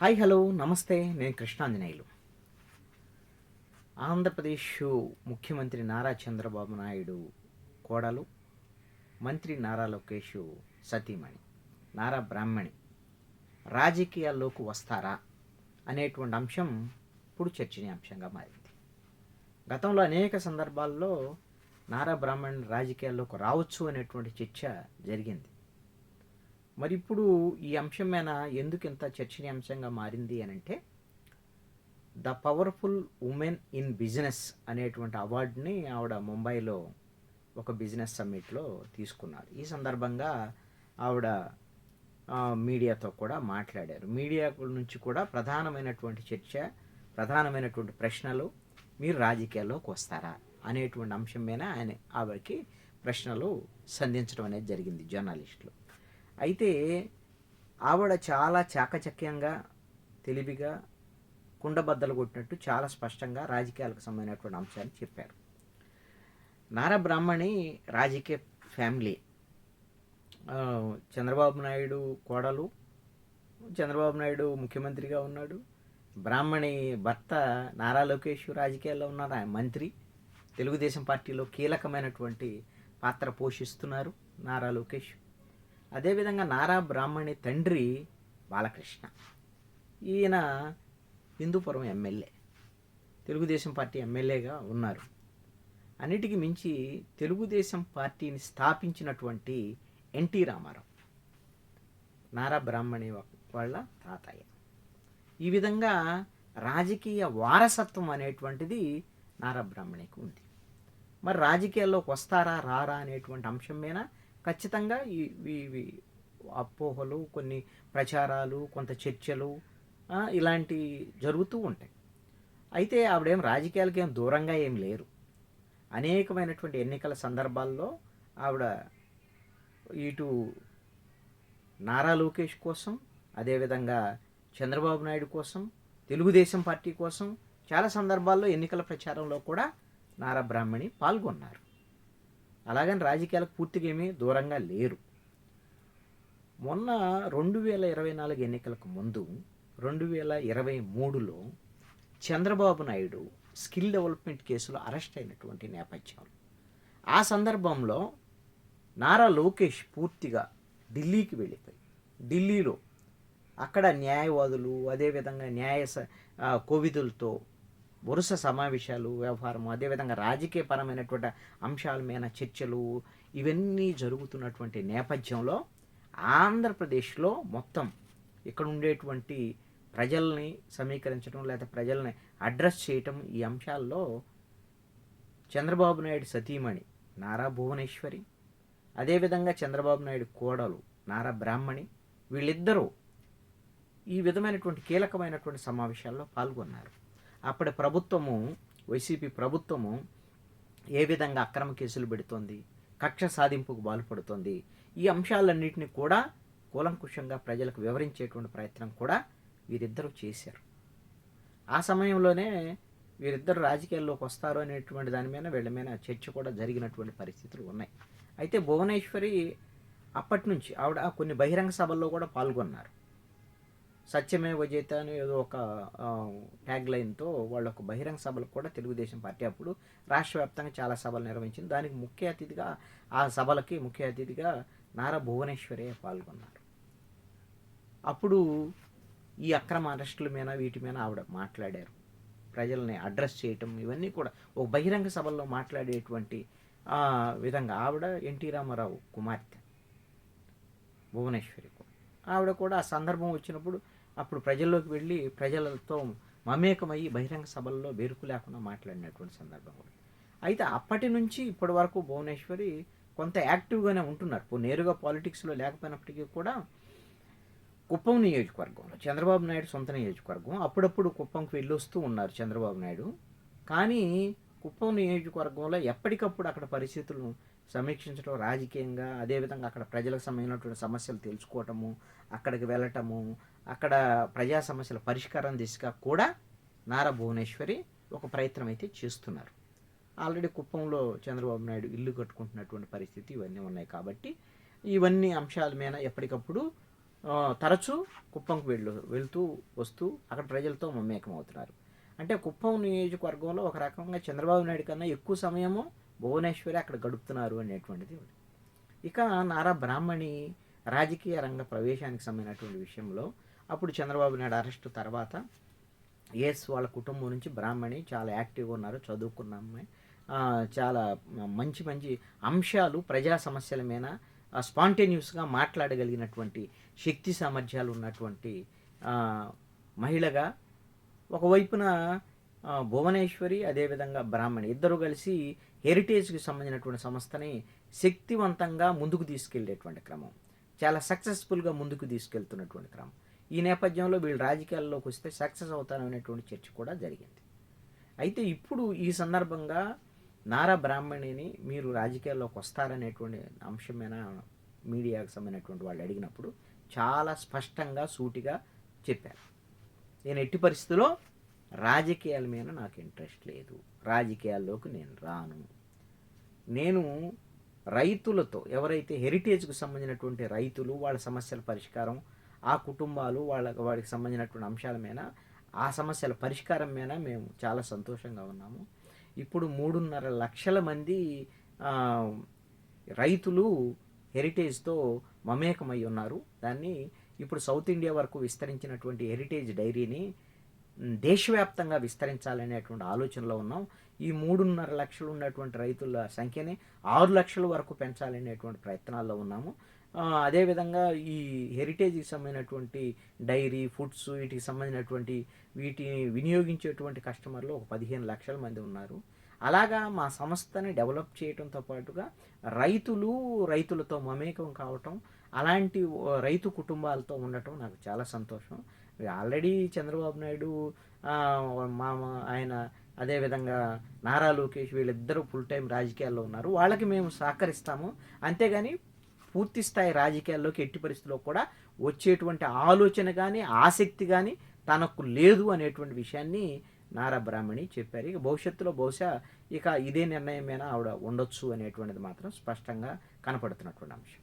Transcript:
Hi hello నమస్తే. నేను కృష్ణాంజనేయులు. ఆంధ్రప్రదేశ్ ముఖ్యమంత్రి నారా చంద్రబాబు నాయుడు కోడలు మంత్రి నారా లోకేష్ సతీమణి నారా బ్రాహ్మణి రాజకీయాల్లోకి వస్తారా అనేటువంటి అంశం ఇప్పుడు చర్చనీయాంశంగా మారింది. గతంలో అనేక సందర్భాల్లో నారా బ్రాహ్మణ్ రాజకీయాల్లోకి రావచ్చు అనేటువంటి చర్చ జరిగింది. మరి ఇప్పుడు ఈ అంశం మీద ఎందుకు ఇంత చర్చనీయాంశంగా మారింది అని అంటే the powerful women in business అనేటువంటి అవార్డుని ఆవిడ ముంబైలో ఒక బిజినెస్ సమ్మిట్లో తీసుకున్నారు. ఈ సందర్భంగా ఆవిడ మీడియాతో కూడా మాట్లాడారు. మీడియా నుంచి కూడా ప్రధానమైనటువంటి చర్చ ప్రధానమైనటువంటి ప్రశ్నలు మీరు రాజకీయాల్లోకి వస్తారా అనేటువంటి అంశం మీద ఆయన ఆవిడకి ప్రశ్నలు సంధించడం అనేది జరిగింది జర్నలిస్టులు. అయితే ఆవిడ చాలా చాకచక్యంగా తెలివిగా కుండబద్దలు కొట్టినట్టు చాలా స్పష్టంగా రాజకీయాలకు సంబంధించినటువంటి అంశాన్ని చెప్పారు. నారా బ్రాహ్మణి రాజకీయ ఫ్యామిలీ. చంద్రబాబు నాయుడు కోడలు చంద్రబాబు నాయుడు ముఖ్యమంత్రిగా ఉన్నాడు బ్రాహ్మణి భర్త నారా లోకేష్ రాజకీయాల్లో ఉన్నారు ఆయన మంత్రి తెలుగుదేశం పార్టీలో కీలకమైనటువంటి పాత్ర పోషిస్తున్నారు నారా లోకేష్. అదేవిధంగా నారా బ్రాహ్మణి తండ్రి బాలకృష్ణ. ఈయన హిందూపురం ఎమ్మెల్యే. తెలుగుదేశం పార్టీ ఎమ్మెల్యేగా ఉన్నారు. అన్నిటికీ మించి తెలుగుదేశం పార్టీని స్థాపించినటువంటి ఎన్టీ రామారావు నారా బ్రాహ్మణి వాళ్ళ తాతయ్య. ఈ విధంగా రాజకీయ వారసత్వం అనేటువంటిది నారా బ్రాహ్మణికి ఉంది. మరి రాజకీయాల్లోకి వస్తారా రారా అనేటువంటి అంశం మీద ఖచ్చితంగా ఈ ఇవి అపోహలు కొన్ని ప్రచారాలు కొంత చర్చలు ఇలాంటి జరుగుతూ ఉంటాయి. అయితే ఆవిడేం రాజకీయాలకి ఏం దూరంగా ఏం లేరు. అనేకమైనటువంటి ఎన్నికల సందర్భాల్లో ఆవిడ ఇటు నారా లోకేష్ కోసం అదేవిధంగా చంద్రబాబు నాయుడు కోసం తెలుగుదేశం పార్టీ కోసం చాలా సందర్భాల్లో ఎన్నికల ప్రచారంలో కూడా నారా బ్రాహ్మణి పాల్గొన్నారు. అలాగని రాజకీయాలకు పూర్తిగా ఏమీ దూరంగా లేరు. మొన్న రెండు వేల ఇరవై నాలుగు ఎన్నికలకు ముందు రెండు వేల ఇరవై మూడులో చంద్రబాబు నాయుడు స్కిల్ డెవలప్మెంట్ కేసులో అరెస్ట్ అయినటువంటి నేపథ్యం ఆ సందర్భంలో నారా లోకేష్ పూర్తిగా ఢిల్లీకి వెళ్ళిపోయి ఢిల్లీలో అక్కడ న్యాయవాదులు అదేవిధంగా న్యాయ స- కోవిదులతో వరుస సమావేశాలు వ్యవహారం అదేవిధంగా రాజకీయపరమైనటువంటి అంశాల మీద చర్చలు ఇవన్నీ జరుగుతున్నటువంటి నేపథ్యంలో ఆంధ్రప్రదేశ్లో మొత్తం ఇక్కడ ఉండేటువంటి ప్రజల్ని సమీకరించడం లేదా ప్రజల్ని అడ్రస్ చేయటం ఈ అంశాల్లో చంద్రబాబు నాయుడు సతీమణి నారా భువనేశ్వరి అదేవిధంగా చంద్రబాబు నాయుడు కోడలు నారా బ్రాహ్మణి వీళ్ళిద్దరూ ఈ విధమైనటువంటి కీలకమైనటువంటి సమావేశాల్లో పాల్గొన్నారు. అప్పటి ప్రభుత్వము వైసీపీ ప్రభుత్వము ఏ విధంగా అక్రమ కేసులు పెడుతోంది కక్ష సాధింపుకు పాల్పడుతోంది ఈ అంశాలన్నింటినీ కూడా కూలంకుషంగా ప్రజలకు వివరించేటువంటి ప్రయత్నం కూడా వీరిద్దరూ చేశారు. ఆ సమయంలోనే వీరిద్దరు రాజకీయాల్లోకి వస్తారు అనేటువంటి దాని మీద వీళ్ళ మీద చర్చ కూడా జరిగినటువంటి పరిస్థితులు ఉన్నాయి. అయితే భువనేశ్వరి అప్పటి నుంచి ఆవిడ కొన్ని బహిరంగ సభల్లో కూడా పాల్గొన్నారు. సత్యమే విజేత అని ఏదో ఒక ట్యాగ్ లైన్తో వాళ్ళ ఒక బహిరంగ సభలకు కూడా తెలుగుదేశం పార్టీ అప్పుడు రాష్ట్ర వ్యాప్తంగా చాలా సభలు నిర్వహించింది. దానికి ముఖ్య అతిథిగా ఆ సభలకి ముఖ్య అతిథిగా నారా భువనేశ్వరే పాల్గొన్నారు. అప్పుడు ఈ అక్రమ అరెస్టుల మీద వీటి మీద ఆవిడ మాట్లాడారు. ప్రజల్ని అడ్రస్ చేయటం ఇవన్నీ కూడా ఒక బహిరంగ సభల్లో మాట్లాడేటువంటి ఆ, విధంగా ఆవిడ ఎన్టీ రామారావు కుమార్తె భువనేశ్వరి ఆవిడ కూడా ఆ సందర్భం వచ్చినప్పుడు అప్పుడు ప్రజల్లోకి వెళ్ళి ప్రజలతో మమేకమయ్యి బహిరంగ సభల్లో బెరుకు లేకుండా మాట్లాడినటువంటి సందర్భం కూడా అయితే అప్పటి నుంచి ఇప్పటి వరకు భువనేశ్వరి కొంత యాక్టివ్గానే ఉంటున్నారు. నేరుగా పాలిటిక్స్లో లేకపోయినప్పటికీ కూడా కుప్పం నియోజకవర్గంలో చంద్రబాబు నాయుడు సొంత నియోజకవర్గం. అప్పుడప్పుడు కుప్పంకి వెళ్ళొస్తూ ఉన్నారు చంద్రబాబు నాయుడు. కానీ కుప్పం నియోజకవర్గంలో ఎప్పటికప్పుడు అక్కడ పరిస్థితులను సమీక్షించడం రాజకీయంగా అదేవిధంగా అక్కడ ప్రజలకు సంబంధించినటువంటి సమస్యలు తెలుసుకోవటము అక్కడికి వెళ్ళటము అక్కడ ప్రజా సమస్యల పరిష్కారం దిశగా కూడా నారా భువనేశ్వరి ఒక ప్రయత్నం అయితే చేస్తున్నారు. ఆల్రెడీ కుప్పంలో చంద్రబాబు నాయుడు ఇల్లు కట్టుకుంటున్నటువంటి పరిస్థితి ఇవన్నీ ఉన్నాయి కాబట్టి ఇవన్నీ అంశాల మీద ఎప్పటికప్పుడు తరచూ కుప్పంకు వెళ్ళు వెళ్తూ వస్తూ అక్కడ ప్రజలతో మమేకం అవుతున్నారు అంటే కుప్పం నియోజకవర్గంలో ఒక రకంగా చంద్రబాబు నాయుడు కన్నా ఎక్కువ సమయము భువనేశ్వరి అక్కడ గడుపుతున్నారు అనేటువంటిది ఇక నారా బ్రాహ్మణి రాజకీయ రంగ ప్రవేశానికి సంబంధించినటువంటి విషయంలో అప్పుడు చంద్రబాబు నాయుడు అరెస్టు తర్వాత ఎస్ వాళ్ళ కుటుంబం నుంచి బ్రాహ్మణి చాలా యాక్టివ్గా ఉన్నారు చదువుకున్న అమ్మాయి. చాలా మంచి మంచి అంశాలు ప్రజా సమస్యల మీద స్పాంటేనియస్గా మాట్లాడగలిగినటువంటి శక్తి సామర్థ్యాలు ఉన్నటువంటి మహిళగా ఒకవైపున భువనేశ్వరి అదేవిధంగా బ్రాహ్మణి ఇద్దరు కలిసి హెరిటేజ్కి సంబంధించినటువంటి సంస్థని శక్తివంతంగా ముందుకు తీసుకెళ్ళేటువంటి క్రమం. చాలా సక్సెస్ఫుల్గా ముందుకు తీసుకెళ్తున్నటువంటి క్రమం. ఈ నేపథ్యంలో వీళ్ళు రాజకీయాల్లోకి వస్తే సక్సెస్ అవుతారనేటువంటి చర్చ కూడా జరిగింది. అయితే ఇప్పుడు ఈ సందర్భంగా నారా బ్రాహ్మణిని మీరు రాజకీయాల్లోకి వస్తారనేటువంటి అంశమైన మీడియాకు సంబంధించినటువంటి వాళ్ళు అడిగినప్పుడు చాలా స్పష్టంగా సూటిగా చెప్పారు. నేను ఎట్టి పరిస్థితుల్లో రాజకీయాల మీద నాకు ఇంట్రెస్ట్ లేదు. రాజకీయాల్లోకి నేను రాను. నేను రైతులతో ఎవరైతే హెరిటేజ్కి సంబంధించినటువంటి రైతులు వాళ్ళ సమస్యల పరిష్కారం ఆ కుటుంబాలు వాళ్ళ వాడికి సంబంధించినటువంటి అంశాల మీద ఆ సమస్యల పరిష్కారం మీద మేము చాలా సంతోషంగా ఉన్నాము. ఇప్పుడు మూడున్నర లక్షల మంది రైతులు హెరిటేజ్తో మమేకమై ఉన్నారు. దాన్ని ఇప్పుడు సౌత్ ఇండియా వరకు విస్తరించినటువంటి హెరిటేజ్ డైరీని దేశవ్యాప్తంగా విస్తరించాలనేటువంటి ఆలోచనలో ఉన్నాం. ఈ మూడున్నర లక్షలు ఉన్నటువంటి రైతుల సంఖ్యని ఆరు లక్షల వరకు పెంచాలనేటువంటి ప్రయత్నాల్లో ఉన్నాము. అదేవిధంగా ఈ హెరిటేజ్కి సంబంధించినటువంటి డైరీ ఫుడ్స్ వీటికి సంబంధించినటువంటి వీటిని వినియోగించేటువంటి కస్టమర్లు ఒక పదిహేను లక్షల మంది ఉన్నారు. అలాగా మా సంస్థని డెవలప్ చేయడంతో పాటుగా రైతులు రైతులతో మమేకం కావటం అలాంటి రైతు కుటుంబాలతో ఉండటం నాకు చాలా సంతోషం. ఆల్రెడీ చంద్రబాబు నాయుడు మామ ఆయన అదేవిధంగా నారా లోకేష్ వీళ్ళిద్దరూ ఫుల్ టైం రాజకీయాల్లో ఉన్నారు. వాళ్ళకి మేము సహకరిస్తాము. అంతేగాని పూర్తి స్థాయి రాజకీయాల్లోకి ఎట్టి పరిస్థితుల్లో కూడా వచ్చేటువంటి ఆలోచన కానీ ఆసక్తి కానీ తనకు లేదు అనేటువంటి విషయాన్ని నారా బ్రాహ్మణి చెప్పారు. ఇక భవిష్యత్తులో బహుశా ఇక ఇదే నిర్ణయమైనా ఆవిడ ఉండొచ్చు అనేటువంటిది మాత్రం స్పష్టంగా కనపడుతున్నటువంటి అంశం.